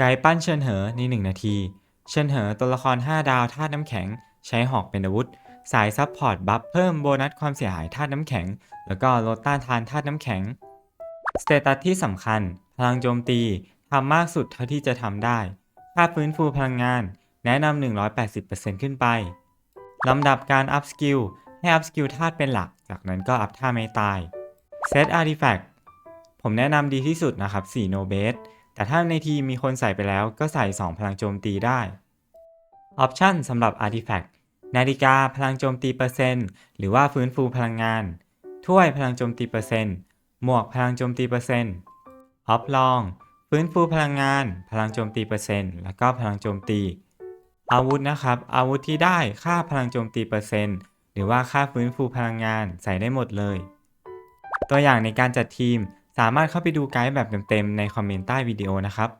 ไกด์ปั้นเชิญเหอใน 1 นาที เชิญเหอตัวละคร 5 ดาวธาตุน้ำแข็ง ใช้หอกเป็นอาวุธ สายซับพอร์ตบัฟเพิ่มโบนัสความเสียหายธาตุน้ำแข็ง แล้วก็ลดต้านทานธาตุน้ำแข็ง สเตตัสที่สำคัญ พลังโจมตีทำมากสุดเท่าที่จะทำได้ ค่าฟื้นฟูพลังงาน แนะนำ180%ขึ้นไป ลำดับการอัพสกิล ให้อัพสกิลธาตุเป็นหลัก จากนั้นก็อัพท่าไม่ตาย เซตอาร์ติแฟกต์ผมแนะนำดีที่สุดนะครับ4โนเบส แต่ถ้าในทีมมีคนใส่ไปแล้วก็ใส่ 2 พลังโจมตีได้ ออปชันสำหรับอาร์ติแฟกต์นาฬิกาพลังโจมตีเปอร์เซ็นต์หรือว่าฟื้นฟูพลังงาน ถ้วยพลังโจมตีเปอร์เซ็นต์หมวกพลังโจมตีเปอร์เซ็นต์ออฟลอง ฟื้นฟูพลังงาน พลังโจมตีเปอร์เซ็นต์แล้วก็พลังโจมตี อาวุธนะครับ อาวุธที่ได้ค่าพลังโจมตีเปอร์เซ็นต์หรือว่าค่าฟื้นฟูพลังงานใส่ได้หมดเลย ตัวอย่างในการจัดทีม สามารถเข้าไปดูไกด์แบบเต็มๆในคอมเมนต์ใต้วิดีโอนะครับ